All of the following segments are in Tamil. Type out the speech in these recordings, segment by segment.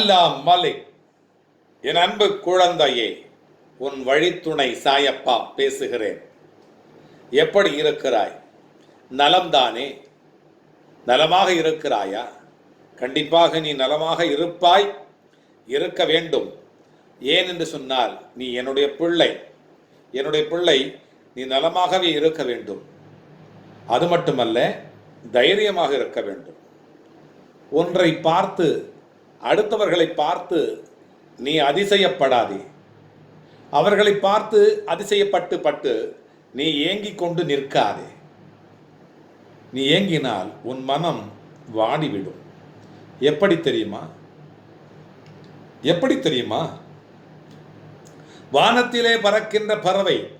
அல்லா மலிக் என் அன்பு குழந்தையே உன் வழித்துணை சாயப்பா பேசுகிறேன். எப்படி இருக்கிறாய்? நலம்தானே? நலமாக இருக்கிறாயா? கண்டிப்பாக நீ நலமாக இருப்பாய் இருக்க வேண்டும். ஏன் என்று சொன்னால் நீ என்னுடைய பிள்ளை. என்னுடைய பிள்ளை நீ நலமாகவே இருக்க வேண்டும். அது மட்டுமல்ல தைரியமாக இருக்க வேண்டும். ஒன்றை பார்த்து அடுத்தவர்களை பார்த்து நீ அதிசயப்படாதே. அவர்களை பார்த்து அதிசயப்பட்டு பட்டு நீ ஏங்கிக் கொண்டு நிற்காதே. நீ ஏங்கினால் உன் மனம் வாடிவிடும். எப்படி தெரியுமா? எப்படி தெரியுமா? வானத்திலே பறக்கின்ற பறவை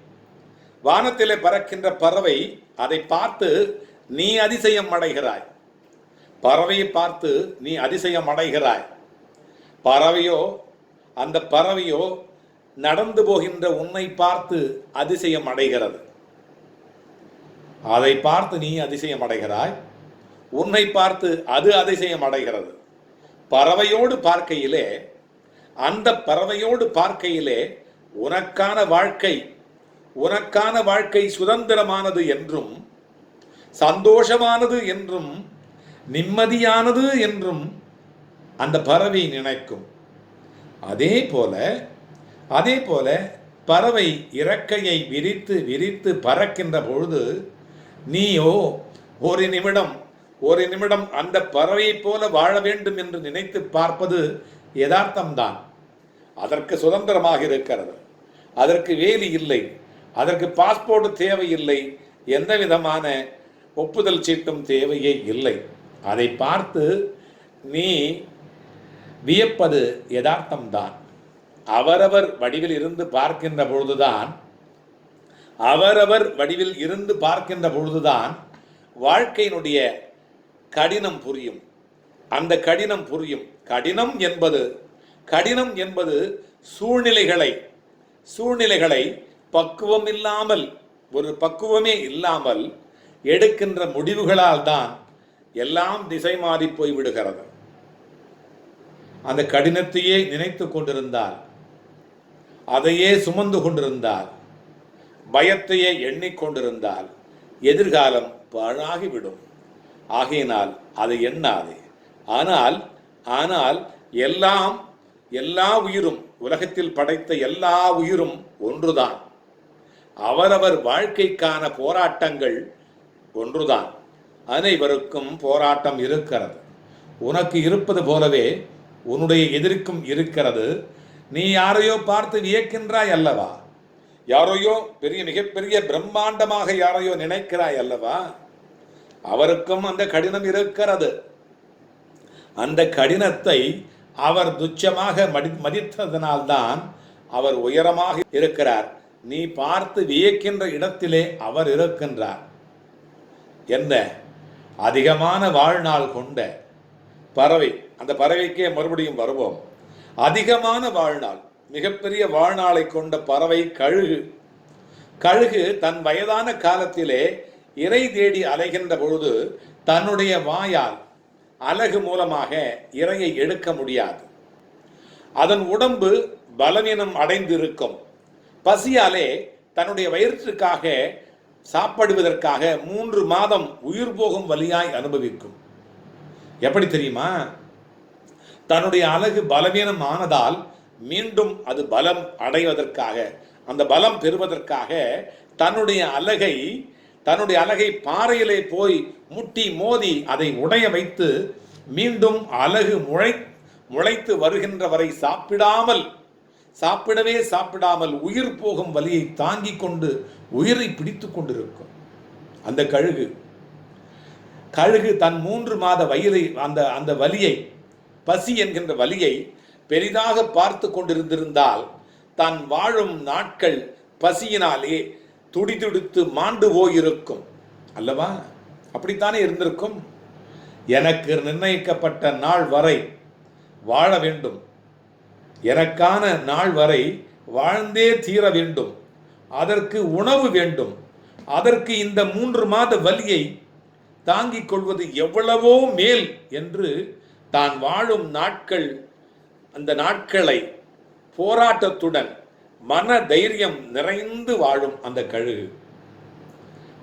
வானத்திலே பறக்கின்ற பறவை அதை பார்த்து நீ அதிசயம் அடைகிறாய். பறவையை பார்த்து நீ அதிசயம் அடைகிறாய். பறவையோ அந்த பறவையோ நடந்து போகின்ற உன்னை பார்த்து அதிசயம் அடைகிறது. அதை பார்த்து நீ அதிசயம் அடைகிறாய். உன்னை பார்த்து அது அதிசயம் அடைகிறது. பறவையோடு பார்க்கையிலே அந்த பறவையோடு பார்க்கையிலே உனக்கான வாழ்க்கை உனக்கான வாழ்க்கை சுதந்திரமானது என்றும் சந்தோஷமானது என்றும் நிம்மதியானது என்றும் அந்த பறவை நினைக்கும். அதே போல அதே போல பறவை இறக்கையை விரித்து விரித்து பறக்கின்ற பொழுது நீயோ ஒரு நிமிடம் ஒரு நிமிடம் அந்த பறவையைப் போல வாழ வேண்டும் என்று நினைத்து பார்ப்பது யதார்த்தம்தான். அதற்கு சுதந்திரமாக இருக்கிறது. அதற்கு வேலி இல்லை. அதற்கு பாஸ்போர்ட் தேவையில்லை. எந்த விதமான ஒப்புதல் சீட்டும் தேவையே இல்லை. அதை பார்த்து நீ வியப்பது யதார்த்தம்தான். அவரவர் வடிவில் இருந்து பார்க்கின்ற பொழுதுதான் அவரவர் வடிவில் இருந்து பார்க்கின்ற பொழுதுதான் வாழ்க்கையினுடைய கடினம் புரியும். அந்த கடினம் புரியும். கடினம் என்பது கடினம் என்பது சூழ்நிலைகளை சூழ்நிலைகளை பக்குவம் இல்லாமல் ஒரு பக்குவமே இல்லாமல் எடுக்கின்ற முடிவுகளால் தான் எல்லாம் திசை மாறி போய் விடுகிறது. அந்த கடினத்தையே நினைத்து கொண்டிருந்தால் அதையே சுமந்து கொண்டிருந்தால் பயத்தையே எண்ணிக்கொண்டிருந்தால் எதிர்காலம் பாழாகிவிடும். ஆகையினால் அதை எண்ணாதே. ஆனால் ஆனால் எல்லாம் எல்லா உயிரும் உலகத்தில் படைத்த எல்லா உயிரும் ஒன்றுதான். அவரவர் வாழ்க்கைக்கான போராட்டங்கள் ஒன்றுதான். அனைவருக்கும் போராட்டம் இருக்கிறது. உனக்கு இருப்பது போலவே உன்னுடைய எதிர்க்கும் இருக்கிறது. நீ யாரையோ பார்த்து வியக்கின்றாய் அல்லவா? யாரையோ பெரிய மிகப்பெரிய பிரம்மாண்டமாக யாரையோ நினைக்கிறாய் அல்லவா? அவருக்கும் அந்த கடினம் இருக்கிறது. அந்த கடினத்தை அவர் துச்சமாக மடி மதித்ததனால்தான் அவர் உயரமாக இருக்கிறார். நீ பார்த்து வியக்கின்ற இடத்திலே அவர் இருக்கின்றார். என்ன? அதிகமான வாழ்நாள் கொண்ட பறவை அந்த பறவைக்கே மறுபடியும் வருவோம். அதிகமான வாழ்நாள் மிகப்பெரிய வாழ்நாளை கொண்ட பறவை கழுகு. கழுகு தன் வயதான காலத்திலே இறை தேடி அலைகின்ற பொழுது தன்னுடைய வாயால் அலகு மூலமாக இரையை எடுக்க முடியாது. அதன் உடம்பு பலவீனம் அடைந்திருக்கும். பசியாலே தன்னுடைய வயிற்றுக்காக சாப்பிடுவதற்காக மூன்று மாதம் உயிர் போகும் வழியாய் அனுபவிக்கும். எப்படி தெரியுமா? தன்னுடைய அழகு பலவீனம் ஆனதால் மீண்டும் அது பலம் அடைவதற்காக அந்த பலம் பெறுவதற்காக தன்னுடைய அழகை தன்னுடைய அழகை பாறையிலே போய் முட்டி மோதி அதை உடைய வைத்து மீண்டும் அழகு முளை முளைத்து வருகின்ற வரை சாப்பிடாமல் சாப்பிடவே சாப்பிடாமல் உயிர் போகும் வலியை தாங்கிக் கொண்டு உயிரை பிடித்து கொண்டிருக்கும். அந்த கழுகு. கழுகு தன் மூன்று மாத வயிறை அந்த அந்த வலியை பசி என்கின்ற வலியை பெரிதாக பார்த்து கொண்டிருந்திருந்தால் தான் வாழும் நாட்கள் பசியினாலே துடிதுடித்து மாண்டு போயிருக்கும். அல்லவா? அப்படித்தானே இருந்திருக்கும்? எனக்கு நிர்ணயிக்கப்பட்ட நாள் வரை வாழ வேண்டும். எனக்கான நாள் வரை வாழ்ந்தே தீர வேண்டும். அதற்கு உணவு வேண்டும். அதற்கு இந்த மூன்று மாத வலியை தாங்கிக் கொள்வது எவ்வளவோ மேல் என்று தான் வாழும் நாட்கள் அந்த நாட்களை போராட்டத்துடன் மன தைரியம் நிறைந்து வாழும் அந்த கழுகு.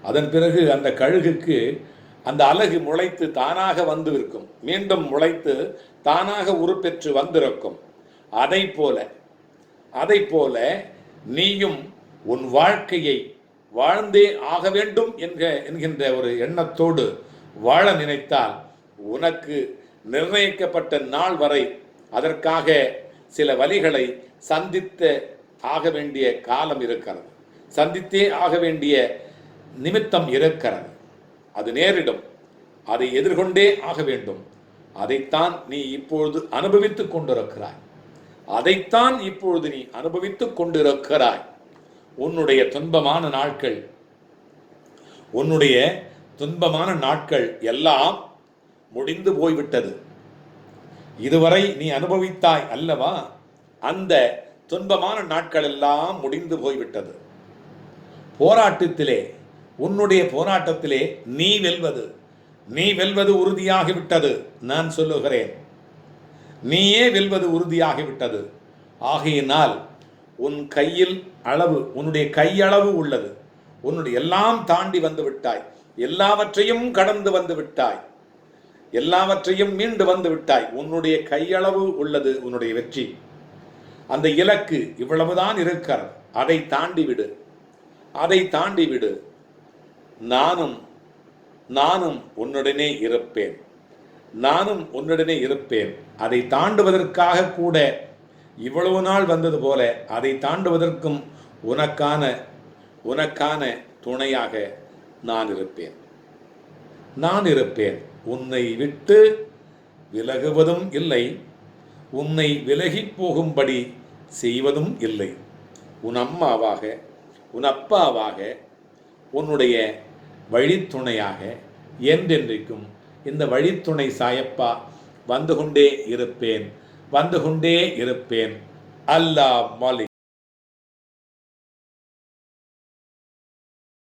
அதன் பிறகு அந்த கழுகுக்கு அந்த அலகு முளைத்து தானாக வந்து இருக்கும் மீண்டும் முளைத்து தானாக உருப்பெற்று வந்திருக்கும். அதை போல அதை போல நீயும் உன் வாழ்க்கையை வாழ்ந்தே ஆக வேண்டும் என்க என்கின்ற ஒரு எண்ணத்தோடு வாழ நினைத்தால் உனக்கு நிர்ணயிக்கப்பட்ட நாள் வரை அதற்காக சில வழிகளை சந்தித்த ஆக வேண்டிய காலம் இருக்கிறது. சந்தித்தே ஆக வேண்டிய நிமித்தம் இருக்கிறது. அது நேரிடும். அதை எதிர்கொண்டே ஆக வேண்டும். அதைத்தான் நீ இப்பொழுது அனுபவித்துக் கொண்டிருக்கிறாய். அதைத்தான் இப்பொழுது நீ அனுபவித்துக் கொண்டிருக்கிறாய். உன்னுடைய துன்பமான நாட்கள் உன்னுடைய துன்பமான நாட்கள் எல்லாம் முடிந்து போய்விட்டது. இதுவரை நீ அனுபவித்தாய் அல்லவா? அந்த துன்பமான நாட்கள் எல்லாம் முடிந்து போய்விட்டது. போராட்டத்திலே உன்னுடைய போராட்டத்திலே நீ வெல்வது நீ வெல்வது உறுதியாகிவிட்டது நான் சொல்லுகிறேன். நீயே வெல்வது உறுதியாகிவிட்டது. ஆகையினால் உன் கையில் அளவு உன்னுடைய கையளவு உள்ளது. உன்னுடைய எல்லாம் தாண்டி வந்து விட்டாய். எல்லாவற்றையும் கடந்து வந்து விட்டாய். எல்லாவற்றையும் மீண்டு வந்து விட்டாய். உன்னுடைய கையளவு உள்ளது உன்னுடைய வெற்றி. அந்த இலக்கு இவ்வளவுதான் இருக்கிறது. அதை தாண்டி விடு. அதை தாண்டி விடு. நானும் நானும் உன்னுடனே இருப்பேன். நானும் உன்னுடனே இருப்பேன். அதை தாண்டுவதற்காக கூட இவ்வளவு நாள் வந்தது போல அதை தாண்டுவதற்கும் உனக்கான உனக்கான துணையாக நான் இருப்பேன். நான் இருப்பேன். உன்னை விட்டு விலகுவதும் இல்லை. உன்னை விலகிப் போகும்படி செய்வதும் இல்லை. உன் அம்மாவாக உன் அப்பாவாக உன்னுடைய வழித்துணையாக என்றென்றைக்கும் இந்த வழித்துணை சாயப்பா வந்து கொண்டே இருப்பேன் வந்து கொண்டே இருப்பேன் அல்லாஹ் மாலிக்